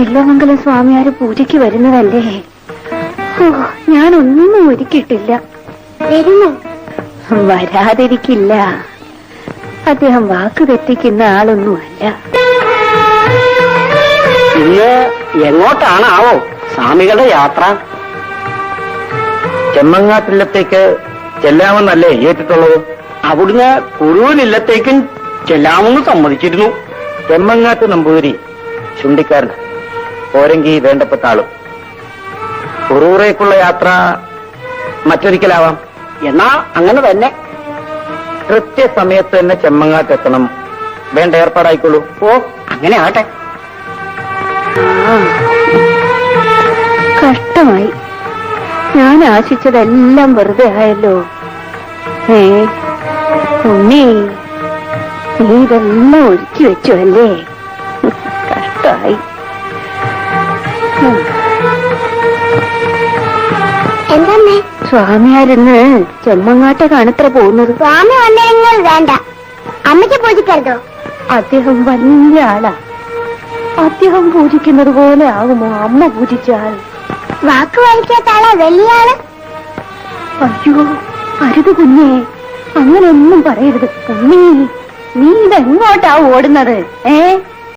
ഇല്ലമംഗലം സ്വാമിയാര് പൂജയ്ക്ക് വരുന്നതല്ലേ? ഓ ഞാനൊന്നും ഒരുക്കിയിട്ടില്ല. വരുന്നു വരാതിരിക്കില്ല. അദ്ദേഹം വാക്ക് തെറ്റിക്കുന്ന ആളൊന്നുമല്ല. ഇന്ന് എങ്ങോട്ടാണാവോ സ്വാമികളുടെ യാത്ര? ചെമ്മങ്ങാട്ടില്ലത്തേക്ക് ചെല്ലാമെന്നല്ലേ ഏറ്റിട്ടുള്ളത്? അവിടുന്ന് കുറുവിനില്ലത്തേക്കും ചെല്ലാമെന്ന് സമ്മതിച്ചിരുന്നു. ചെമ്മങ്ങാട്ട് നമ്പൂതിരി ചുണ്ടിക്കാരൻ പോരെങ്കി വേണ്ടപ്പെട്ട ആളും ഉറൂറേക്കുള്ള യാത്ര മറ്റൊരിക്കലാവാം. എന്നാ അങ്ങനെ തന്നെ. കൃത്യസമയത്ത് തന്നെ ചെമ്മങ്ങാട്ട് എത്തണം വേണ്ട ഏർപ്പാടായിക്കൊള്ളൂ. ഓ അങ്ങനെ ആട്ടെ കഷ്ടമായി. ഞാൻ ആശിച്ചതെല്ലാം വെറുതെ ആയല്ലോ. ഏ ഉണ്ണി നീ ഇതെല്ലാം ഒഴുക്കി വെച്ചു അല്ലേ? കഷ്ടമായി. സ്വാമിയാരിന്ന് ചെമ്മങ്ങാട്ടെ കാണത്ര പോകുന്നത്. സ്വാമി വന്നെങ്കിൽ വേണ്ട. അമ്മയ്ക്ക് പൂജിക്കരുതോ? അദ്ദേഹം വലിയ ആളാ. അദ്ദേഹം പൂജിക്കുന്നത് പോലെ ആകുമോ? അമ്മ പൂജിച്ചാൽ. വാക്ക് വലിക്കാത്ത ആളാ വലിയ ആൾ. അയ്യോ അരുത് കുഞ്ഞേ. അങ്ങനെയൊന്നും പറയരുത്. ഉണ്ണി നീ ഇതെങ്ങോട്ടാ ഓടുന്നത്? ഏ?